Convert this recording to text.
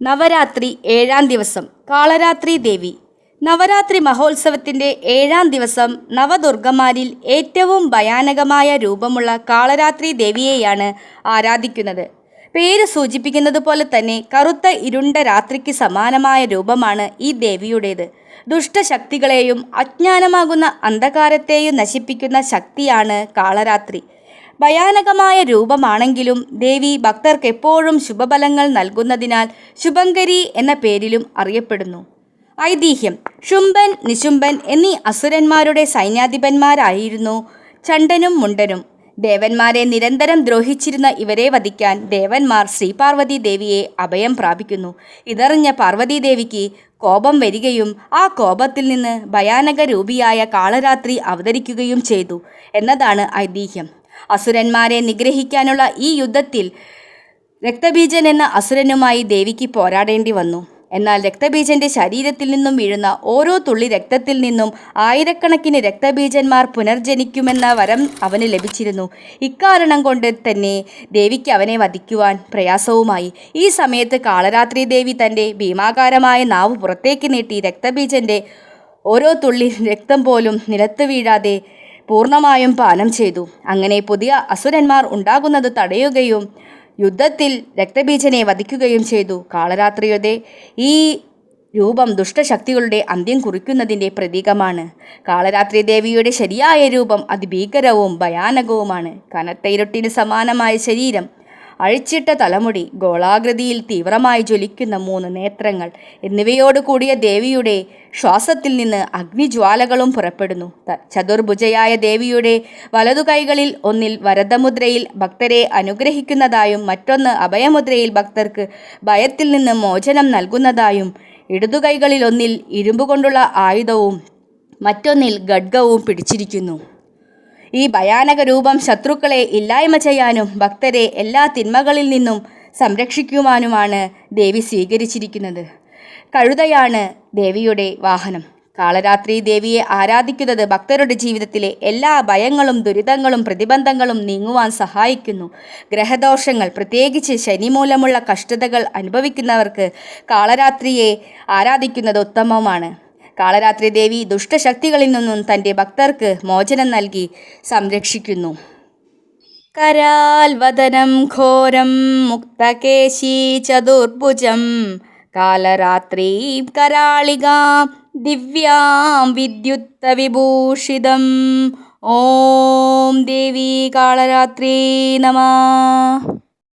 നവരാത്രി ഏഴാം ദിവസം കാളരാത്രി ദേവി. നവരാത്രി മഹോത്സവത്തിന്റെ ഏഴാം ദിവസം നവദുർഗമാരിൽ ഏറ്റവും ഭയാനകമായ രൂപമുള്ള കാളരാത്രി ദേവിയെയാണ് ആരാധിക്കുന്നത്. പേര് സൂചിപ്പിക്കുന്നത് പോലെ തന്നെ കറുത്ത ഇരുണ്ട രാത്രിക്ക് സമാനമായ രൂപമാണ് ഈ ദേവിയുടേത്. ദുഷ്ടശക്തികളെയും അജ്ഞാനമാകുന്ന അന്ധകാരത്തെയും നശിപ്പിക്കുന്ന ശക്തിയാണ് കാളരാത്രി. ഭയാനകമായ രൂപമാണെങ്കിലും ദേവി ഭക്തർക്ക് എപ്പോഴും ശുഭഫലങ്ങൾ നൽകുന്നതിനാൽ ശുഭങ്കരി എന്ന പേരിലും അറിയപ്പെടുന്നു. ഐതിഹ്യം ശുംഭൻ നിശുംഭൻ എന്നീ അസുരന്മാരുടെ സൈന്യാധിപന്മാരായിരുന്നു ചണ്ടനും മുണ്ടനും. ദേവന്മാരെ നിരന്തരം ദ്രോഹിച്ചിരുന്ന ഇവരെ വധിക്കാൻ ദേവന്മാർ ശ്രീപാർവതി ദേവിയെ അഭയം പ്രാപിക്കുന്നു. ഇതറിഞ്ഞ പാർവതി ദേവിക്ക് കോപം വരികയും ആ കോപത്തിൽ നിന്ന് ഭയാനക രൂപിയായ കാളരാത്രി അവതരിക്കുകയും ചെയ്തു. എന്നതാണ് ഐതിഹ്യം. അസുരന്മാരെ നിഗ്രഹിക്കാനുള്ള ഈ യുദ്ധത്തിൽ രക്തബീജൻ എന്ന അസുരനുമായി ദേവിക്ക് പോരാടേണ്ടി വന്നു. എന്നാൽ രക്തബീജന്റെ ശരീരത്തിൽ നിന്നും വീഴുന്ന ഓരോ തുള്ളി രക്തത്തിൽ നിന്നും ആയിരക്കണക്കിന് രക്തബീജന്മാർ പുനർജനിക്കുമെന്ന വരം അവന് ലഭിച്ചിരുന്നു. ഇക്കാരണം കൊണ്ട് തന്നെ ദേവിക്ക് അവനെ വധിക്കുവാൻ പ്രയാസവുമായി. ഈ സമയത്ത് കാളരാത്രി ദേവി തന്റെ ഭീമാകാരമായ നാവ് പുറത്തേക്ക് നീട്ടി രക്തബീജന്റെ ഓരോ തുള്ളി രക്തം പോലും നിലത്ത് വീഴാതെ പൂർണമായും പാനം ചെയ്തു. അങ്ങനെ പുതിയ അസുരന്മാർ ഉണ്ടാകുന്നത് തടയുകയും യുദ്ധത്തിൽ രക്തബീജനെ വധിക്കുകയും ചെയ്തു. കാളരാത്രിയുടെ ഈ രൂപം ദുഷ്ടശക്തികളുടെ അന്ത്യം കുറിക്കുന്നതിന്റെ പ്രതീകമാണ്. കാളരാത്രി ദേവിയുടെ ശരിയായ രൂപം അതിഭീകരവും ഭയാനകവുമാണ്. കനത്ത ഇരുട്ടിന് സമാനമായ ശരീരം അഴിച്ചിട്ട തലമുടി ഗോളാകൃതിയിൽ തീവ്രമായി ജ്വലിക്കുന്ന മൂന്ന് നേത്രങ്ങൾ. എന്നിവയോട് കൂടിയ ദേവിയുടെ ശ്വാസത്തിൽ നിന്ന് അഗ്നിജ്വാലകളും പുറപ്പെടുന്നു. ചതുർഭുജയായ ദേവിയുടെ വലതു കൈകളിൽ ഒന്നിൽ വരദമുദ്രയിൽ ഭക്തരെ അനുഗ്രഹിക്കുന്നതായും മറ്റൊന്ന് അഭയമുദ്രയിൽ ഭക്തർക്ക് ഭയത്തിൽ നിന്ന് മോചനം നൽകുന്നതായും ഇടതുകൈകളിൽ ഒന്നിൽ ഇരുമ്പ് കൊണ്ടുള്ള ആയുധവും മറ്റൊന്നിൽ ഖഡ്ഗവും പിടിച്ചിരിക്കുന്നു. ഈ ഭയാനക രൂപം ശത്രുക്കളെ ഇല്ലായ്മ ചെയ്യാനും ഭക്തരെ എല്ലാ തിന്മകളിൽ നിന്നും സംരക്ഷിക്കുവാനുമാണ് ദേവി സ്വീകരിച്ചിരിക്കുന്നത്. കഴുതയാണ് ദേവിയുടെ വാഹനം. കാളരാത്രി ദേവിയെ ആരാധിക്കുന്നത് ഭക്തരുടെ ജീവിതത്തിലെ എല്ലാ ഭയങ്ങളും ദുരിതങ്ങളും പ്രതിബന്ധങ്ങളും നീങ്ങുവാൻ സഹായിക്കുന്നു. ഗ്രഹദോഷങ്ങൾ പ്രത്യേകിച്ച് ശനി മൂലമുള്ള കഷ്ടതകൾ അനുഭവിക്കുന്നവർക്ക് കാളരാത്രിയെ ആരാധിക്കുന്നത് ഉത്തമമാണ്. കാളരാത്രി ദേവി ദുഷ്ടശക്തികളിൽ നിന്നും തന്റെ ഭക്തർക്ക് മോചനം നൽകി സംരക്ഷിക്കുന്നു. കരാൽ വദനം ഘോരം മുക്തകേശി ചതുർഭുജം കാലരാത്രി കരാളികാം ദിവ്യാം വിദ്യുത്ത വിഭൂഷിതം. ഓം ദേവി കാളരാത്രി നമ.